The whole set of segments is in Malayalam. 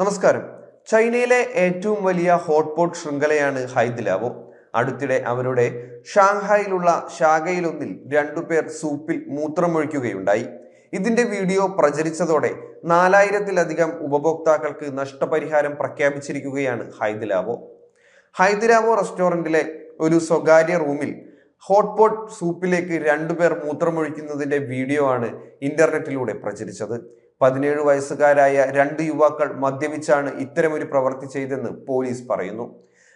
നമസ്കാരം. ചൈനയിലെ ഏറ്റവും വലിയ ഹോട്ട്പോട്ട് ശൃംഖലയാണ് ഹൈദിലാവോ അടുത്തിടെ അവരുടെ ഷാങ്ഹായിലുള്ള ശാഖയിലൊന്നിൽ രണ്ടുപേർ സൂപ്പിൽ മൂത്രമൊഴിക്കുകയുണ്ടായി. ഇതിന്റെ വീഡിയോ പ്രചരിച്ചതോടെ നാലായിരത്തിലധികം ഉപഭോക്താക്കൾക്ക് നഷ്ടപരിഹാരം പ്രഖ്യാപിച്ചിരിക്കുകയാണ് ഹൈദിലാവോ ഹൈദിലാവോ റെസ്റ്റോറന്റിലെ ഒരു സ്വകാര്യ റൂമിൽ ഹോട്ട്പോട്ട് സൂപ്പിലേക്ക് രണ്ടുപേർ മൂത്രമൊഴിക്കുന്നതിന്റെ വീഡിയോ ആണ് ഇന്റർനെറ്റിലൂടെ പ്രചരിച്ചത്. പതിനേഴ് വയസ്സുകാരായ രണ്ട് യുവാക്കൾ മദ്യപിച്ചാണ് ഇത്തരമൊരു പ്രവൃത്തി ചെയ്തെന്ന് പോലീസ് പറയുന്നു.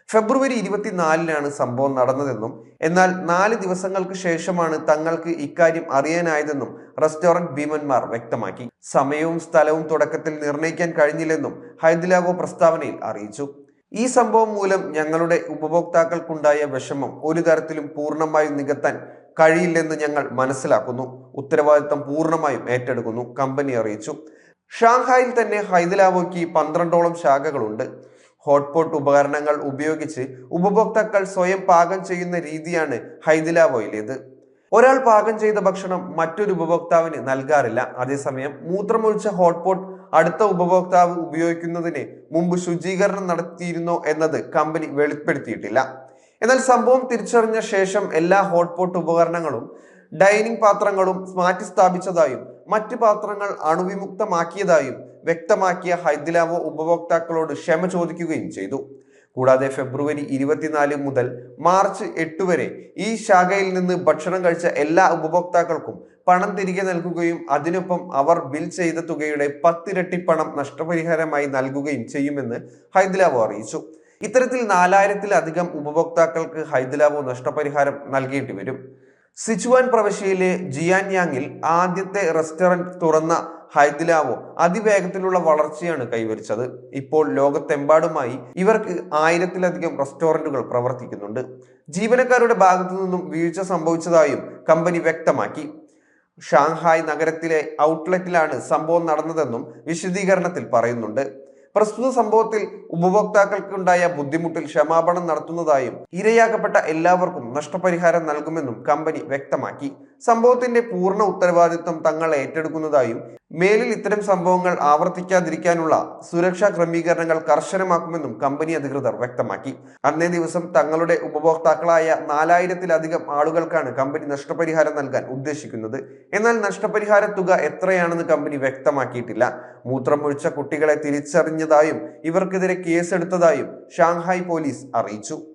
ഫെബ്രുവരി ഇരുപത്തിനാലിനാണ് സംഭവം നടന്നതെന്നും എന്നാൽ നാല് ദിവസങ്ങൾക്ക് ശേഷമാണ് തങ്ങൾക്ക് ഇക്കാര്യം അറിയാനായതെന്നും റെസ്റ്റോറന്റ് ഭീമന്മാർ വ്യക്തമാക്കി. സമയവും സ്ഥലവും തുടക്കത്തിൽ നിർണയിക്കാൻ കഴിഞ്ഞില്ലെന്നും ഹൈദലാഗോ പ്രസ്താവനയിൽ അറിയിച്ചു. ഈ സംഭവം മൂലം ഞങ്ങളുടെ ഉപഭോക്താക്കൾക്കുണ്ടായ വിഷമം ഒരു തരത്തിലും പൂർണമായും നികത്താൻ കഴിയില്ലെന്ന് ഞങ്ങൾ മനസ്സിലാക്കുന്നു. ഉത്തരവാദിത്തം പൂർണമായും ഏറ്റെടുക്കുന്നു. കമ്പനി അറിയിച്ചു. ഷാങ്ഹായിൽ തന്നെ ഹൈദലാബോയ്ക്ക് പന്ത്രണ്ടോളം ശാഖകളുണ്ട്. ഹോട്ട്പോട്ട് ഉപകരണങ്ങൾ ഉപയോഗിച്ച് ഉപഭോക്താക്കൾ സ്വയം പാകം ചെയ്യുന്ന രീതിയാണ് ഹൈദരാബോയിലേത് ഒരാൾ പാകം ചെയ്ത ഭക്ഷണം മറ്റൊരു ഉപഭോക്താവിന് നൽകാറില്ല. അതേസമയം മൂത്രമൊഴിച്ച ഹോട്ട്പോട്ട് അടുത്ത ഉപഭോക്താവ് ഉപയോഗിക്കുന്നതിന് മുമ്പ് ശുചീകരണം നടത്തിയിരുന്നോ എന്നത് കമ്പനി വെളിപ്പെടുത്തിയിട്ടില്ല. എന്നാൽ സംഭവം തിരിച്ചറിഞ്ഞ ശേഷം എല്ലാ ഹോട്ട്പോട്ട് ഉപകരണങ്ങളും ഡൈനിങ് പാത്രങ്ങളും മാറ്റി സ്ഥാപിച്ചതായും മറ്റ് പാത്രങ്ങൾ അണുവിമുക്തമാക്കിയതായും വ്യക്തമാക്കിയ ഹൈദിലാവോ ഉപഭോക്താക്കളോട് ക്ഷമ ചോദിക്കുകയും ചെയ്തു. കൂടാതെ ഫെബ്രുവരി ഇരുപത്തിനാല് മുതൽ മാർച്ച് എട്ട് വരെ ഈ ശാഖയിൽ നിന്ന് ഭക്ഷണം കഴിച്ച എല്ലാ ഉപഭോക്താക്കൾക്കും പണം തിരികെ നൽകുകയും അതിനൊപ്പം അവർ ബിൽ ചെയ്ത തുകയുടെ പത്തിരട്ടി പണം നഷ്ടപരിഹാരമായി നൽകുകയും ചെയ്യുമെന്ന് ഹൈദിലാവോ അറിയിച്ചു. ഇത്തരത്തിൽ നാലായിരത്തിലധികം ഉപഭോക്താക്കൾക്ക് ഹൈദരാബോ നഷ്ടപരിഹാരം നൽകേണ്ടി വരും. സിച്ചുവാൻ പ്രവിശ്യയിലെ ജിയാൻയാങ്ങിൽ ആദ്യത്തെ റെസ്റ്റോറന്റ് തുറന്ന ഹൈദലാവോ അതിവേഗത്തിലുള്ള വളർച്ചയാണ് കൈവരിച്ചത്. ഇപ്പോൾ ലോകത്തെമ്പാടുമായി ഇവർക്ക് ആയിരത്തിലധികം റെസ്റ്റോറന്റുകൾ പ്രവർത്തിക്കുന്നുണ്ട്. ജീവനക്കാരുടെ ഭാഗത്തു നിന്നും വീഴ്ച സംഭവിച്ചതായും കമ്പനി വ്യക്തമാക്കി. ഷാങ്ഹായ് നഗരത്തിലെ ഔട്ട്ലെറ്റിലാണ് സംഭവം നടന്നതെന്നും വിശദീകരണത്തിൽ പറയുന്നുണ്ട്. പ്രസ്തുത സംഭവത്തിൽ ഉപഭോക്താക്കൾക്കുണ്ടായ ബുദ്ധിമുട്ടിൽ ക്ഷമാപണം നടത്തുന്നതായും ഇരയാക്കപ്പെട്ട എല്ലാവർക്കും നഷ്ടപരിഹാരം നൽകുമെന്നും കമ്പനി വ്യക്തമാക്കി. സംഭവത്തിന്റെ പൂർണ ഉത്തരവാദിത്വം തങ്ങൾ ഏറ്റെടുക്കുന്നതായും മേലിൽ ഇത്തരം സംഭവങ്ങൾ ആവർത്തിക്കാതിരിക്കാനുള്ള സുരക്ഷാ ക്രമീകരണങ്ങൾ കർശനമാക്കുമെന്നും കമ്പനി അധികൃതർ വ്യക്തമാക്കി. അന്നേ ദിവസം തങ്ങളുടെ ഉപഭോക്താക്കളായ നാലായിരത്തിലധികം ആളുകൾക്കാണ് കമ്പനി നഷ്ടപരിഹാരം നൽകാൻ ഉദ്ദേശിക്കുന്നത്. എന്നാൽ നഷ്ടപരിഹാര തുക എത്രയാണെന്ന് കമ്പനി വ്യക്തമാക്കിയിട്ടില്ല. മൂത്രമൊഴിച്ച കുട്ടികളെ തിരിച്ചറിഞ്ഞതായും ഇവർക്കെതിരെ കേസെടുത്തതായും ഷാങ്ഹായ് പോലീസ് അറിയിച്ചു.